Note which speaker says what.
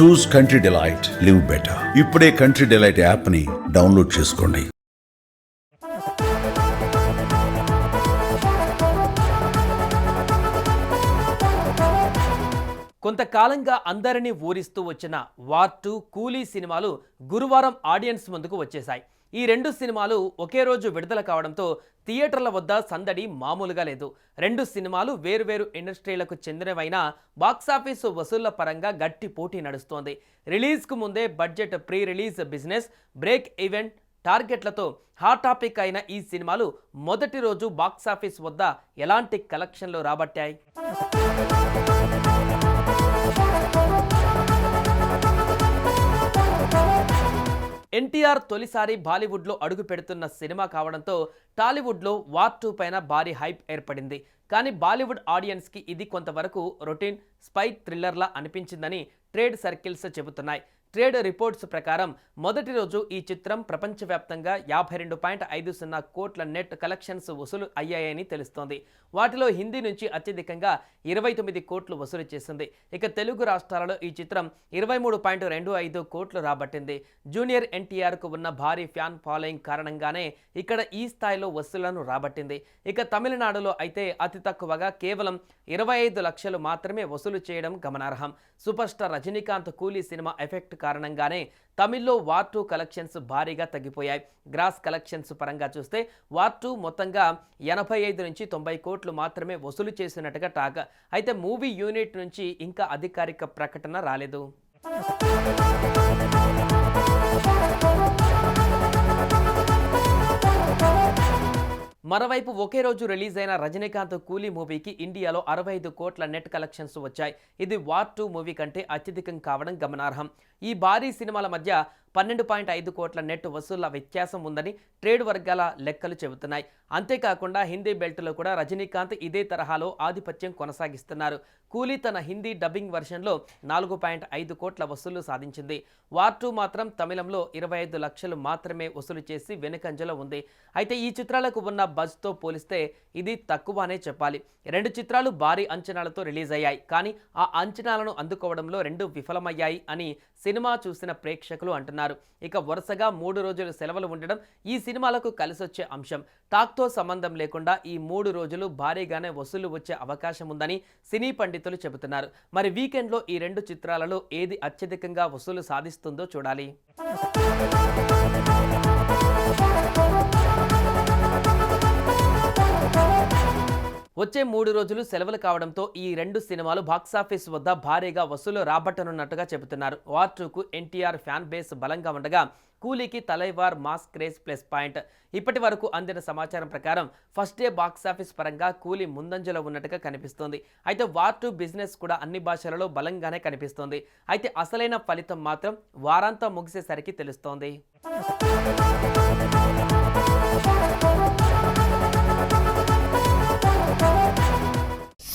Speaker 1: Choose country delight live better ఇప్పుడే country delight యాప్ని download చేసుకోండి.
Speaker 2: కొంతకాలంగా అందరినీ ఊరిస్తూ వచ్చిన వార్ టూ కూలీ సినిమాలు గురువారం ఆడియన్స్ ముందుకు వచ్చేశాయి. ఈ రెండు సినిమాలు ఒకే రోజు విడుదల కావడంతో థియేటర్ల వద్ద సందడి మామూలుగా లేదు. రెండు సినిమాలు వేరువేరు ఇండస్ట్రీలకు చెందినవైనా బాక్సాఫీసు వసూళ్ళ పరంగా గట్టి పోటీ నడుస్తోంది. రిలీజ్కు ముందే budget pre release business break event టార్గెట్లతో hot topic అయిన ఈ సినిమాలు మొదటి రోజు బాక్సాఫీస్ వద్ద ఎలాంటి కలెక్షన్లు రాబట్టాయి? ఎన్టీఆర్ తొలిసారి బాలీవుడ్లో అడుగు పెడుతున్న సినిమా కావడంతో టాలీవుడ్లో వార్ టూ పైన భారీ హైప్ ఏర్పడింది. కానీ బాలీవుడ్ ఆడియన్స్కి ఇది కొంతవరకు రొటీన్ స్పై థ్రిల్లర్లా అనిపించిందని ట్రేడ్ సర్కిల్స్ చెబుతున్నాయి. ట్రేడ్ రిపోర్ట్స్ ప్రకారం మొదటి రోజు ఈ చిత్రం ప్రపంచవ్యాప్తంగా యాభై రెండు పాయింట్ ఐదు సున్నా కోట్ల నెట్ కలెక్షన్స్ వసూలు అయ్యాయని తెలుస్తోంది. వాటిలో హిందీ నుంచి అత్యధికంగా ఇరవై తొమ్మిది కోట్లు వసూలు చేసింది. ఇక తెలుగు రాష్ట్రాలలో ఈ చిత్రం ఇరవై మూడు పాయింట్ రెండు ఐదు కోట్లు రాబట్టింది. జూనియర్ ఎన్టీఆర్కు ఉన్న భారీ ఫ్యాన్ ఫాలోయింగ్ కారణంగానే ఇక్కడ ఈ స్థాయిలో వసూళ్ళను రాబట్టింది. ఇక తమిళనాడులో అయితే అతి తక్కువగా కేవలం ఇరవై ఐదు లక్షలు మాత్రమే వసూలు చేయడం గమనార్హం. సూపర్ స్టార్ రజనీకాంత్ కూలీ సినిమా ఎఫెక్ట్ కారణంగానే తమిళ్ళో వార్ టూ కలెక్షన్స్ భారీగా తగ్గిపోయాయి. గ్రాస్ కలెక్షన్స్ పరంగా చూస్తే వార్ టూ మొత్తంగా ఎనభై ఐదు నుంచి తొంభై కోట్లు మాత్రమే వసూలు చేసినట్టుగా టాక్. అయితే మూవీ యూనిట్ నుంచి ఇంకా అధికారిక ప్రకటన రాలేదు. మరోవైపు ఒకే రోజు రిలీజ్ అయిన రజనీకాంత్ కూలీ మూవీకి ఇండియాలో అరవై ఐదు కోట్ల నెట్ కలెక్షన్స్ వచ్చాయి. ఇది వార్ టూ మూవీ కంటే అత్యధికం కావడం గమనార్హం. ఈ భారీ సినిమాల మధ్య పన్నెండు పాయింట్ ఐదు కోట్ల నెట్ వసూళ్ళ వ్యత్యాసం ఉందని ట్రేడ్ వర్గాల లెక్కలు చెబుతున్నాయి. అంతేకాకుండా హిందీ బెల్ట్లో కూడా రజనీకాంత్ ఇదే తరహాలో ఆధిపత్యం కొనసాగిస్తున్నారు. కూలీ తన హిందీ డబ్బింగ్ వెర్షన్లో నాలుగు పాయింట్ ఐదు కోట్ల వసూళ్ళు సాధించింది. వార్ టూ మాత్రం తమిళంలో ఇరవై ఐదు లక్షలు మాత్రమే వసూలు చేసి వెనుకంజలో ఉంది. అయితే ఈ చిత్రాలకు ఉన్న బజ్తో పోలిస్తే ఇది తక్కువనే చెప్పాలి. రెండు చిత్రాలు భారీ అంచనాలతో రిలీజ్ అయ్యాయి. కానీ ఆ అంచనాలను అందుకోవడంలో రెండు విఫలమయ్యాయి అని సినిమా చూసిన ప్రేక్షకులు అంటున్నారు. ఇక వరుసగా మూడు రోజులు సెలవులు ఉండడం ఈ సినిమాలకు కలిసొచ్చే అంశం. టాక్తో సంబంధం లేకుండా ఈ మూడు రోజులు భారీగానే వసూలు వచ్చే అవకాశం ఉందని సినీ పండితులు చెబుతున్నారు. మరి వీకెండ్లో ఈ రెండు చిత్రాలలో ఏది అత్యధికంగా వసూలు సాధిస్తుందో చూడాలి. వచ్చే మూడు రోజులు సెలవులు కావడంతో ఈ రెండు సినిమాలు బాక్సాఫీస్ వద్ద భారీగా వసూలు రాబట్టనున్నట్టుగా చెబుతున్నారు. వార్ టూకు ఎన్టీఆర్ ఫ్యాన్ బేస్ బలంగా ఉండగా కూలీకి Thalaivar mass craze plus point. ఇప్పటి వరకు అందిన సమాచారం ప్రకారం ఫస్ట్ డే బాక్సాఫీస్ పరంగా కూలీ ముందంజలో ఉన్నట్టుగా కనిపిస్తోంది. అయితే వార్ టూ బిజినెస్ కూడా అన్ని భాషలలో బలంగానే కనిపిస్తోంది. అయితే అసలైన ఫలితం మాత్రం వారాంతం ముగిసేసరికి తెలుస్తోంది.